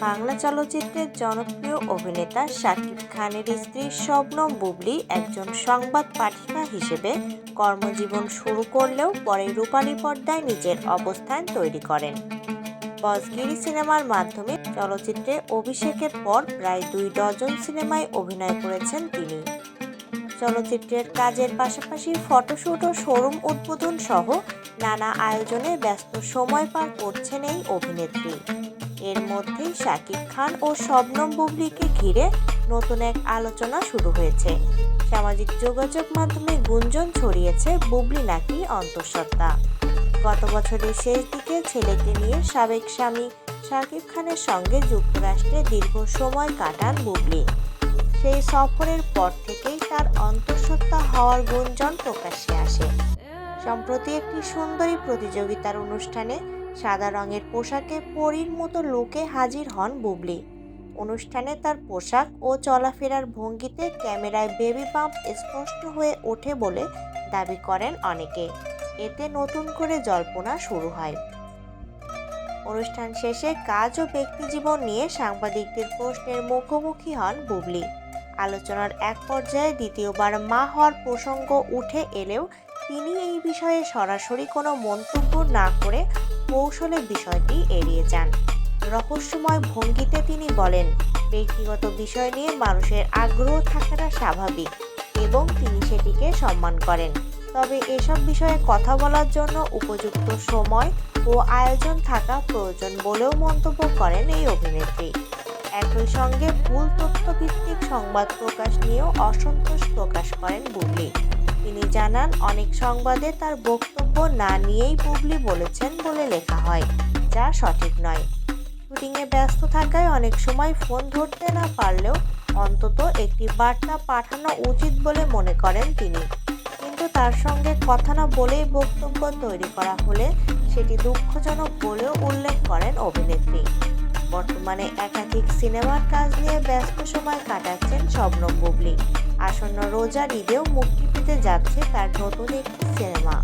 বাংলা চলচ্চিত্রের জনপ্রিয় অভিনেতা শাকিব খানের স্ত্রী শবনম বুবলি একজন সংবাদ পাঠিকা হিসেবে কর্মজীবন শুরু করলেও পরে রূপালী পর্দায় নিজের অবস্থান তৈরি করেন। বজগিরি সিনেমার মাধ্যমে চলচ্চিত্রে অভিষেকের পর প্রায় দুই ডজন সিনেমায় অভিনয় করেছেন তিনি। চলচ্চিত্রের কাজের পাশাপাশি ফটোশ্যুট ও শোরুম উদ্বোধন সহ নানা আয়োজনে ব্যস্ত সময় পার করছেন এই অভিনেত্রী। এর মধ্যেই শাকিব খান ও শবনম বুবলিকে ঘিরে নতুন এক আলোচনা শুরু হয়েছে। সামাজিক যোগাযোগ মাধ্যমে গুঞ্জন ছড়িয়েছে বুবলি নাকি অন্তঃসত্ত্বা। গত বছরের শেষ দিকে ছেলেকে নিয়ে সাবেক স্বামী শাকিব খানের সঙ্গে যুক্তরাষ্ট্রে দীর্ঘ সময় কাটান বুবলি। সেই সফরের পর থেকেই হওয়ার গুঞ্জন প্রকাশ্যে আসে। সম্প্রতি একটি সুন্দরী প্রতিযোগিতার অনুষ্ঠানে সাদা রঙের পোশাকে পরীর মতো লোকে হাজির হন বুবলি। অনুষ্ঠানে তার পোশাক ও চলাফেরার ভঙ্গিতে ক্যামেরায় বেবি পাম্প স্পষ্ট হয়ে ওঠে বলে দাবি করেন অনেকে। এতে নতুন করে জল্পনা শুরু হয়। অনুষ্ঠান শেষে কাজ ও ব্যক্তিজীবন নিয়ে সাংবাদিকদের প্রশ্নের মুখোমুখি হন বুবলি। আলোচনার এক পর্যায়ে দ্বিতীয়বার মা হওয়ার প্রসঙ্গ উঠে এলেও তিনি এই বিষয়ে সরাসরি কোনো মন্তব্য না করে কৌশলে বিষয়টি এড়িয়ে যান। রহস্যময় ভঙ্গিতে তিনি বলেন, ব্যক্তিগত বিষয় নিয়ে মানুষের আগ্রহ থাকাটা স্বাভাবিক এবং তিনি সেটিকে সম্মান করেন। তবে এসব বিষয়ে কথা বলার জন্য উপযুক্ত সময় ও আয়োজন থাকা প্রয়োজন বলেও মন্তব্য করেন এই অভিনেত্রী। একই সঙ্গে ভুল তথ্যভিত্তিক সংবাদ প্রকাশ নিয়েও অসন্তোষ প্রকাশ করেন বুবলি। তিনি জানান, অনেক সংবাদে তার বক্তব্য না নিয়েই বুবলি বলেছেন বলে লেখা হয়, যা সঠিক নয়। শুটিংয়ে ব্যস্ত থাকায় অনেক সময় ফোন ধরতে না পারলেও অন্তত একটি বার্তা পাঠানো উচিত বলে মনে করেন তিনি। কিন্তু তার সঙ্গে কথা না বলেই বক্তব্য তৈরি করা হলে সেটি দুঃখজনক বলেও উল্লেখ করেন অভিনেত্রী। বর্তমানে একাধিক সিনেমার কাজ নিয়ে ব্যস্ত সময় কাটাচ্ছেন শবনম বুবলি। আসন্ন রোজার ঈদেও মুক্তি পেতে যাচ্ছে তার নতুন একটি সিনেমা।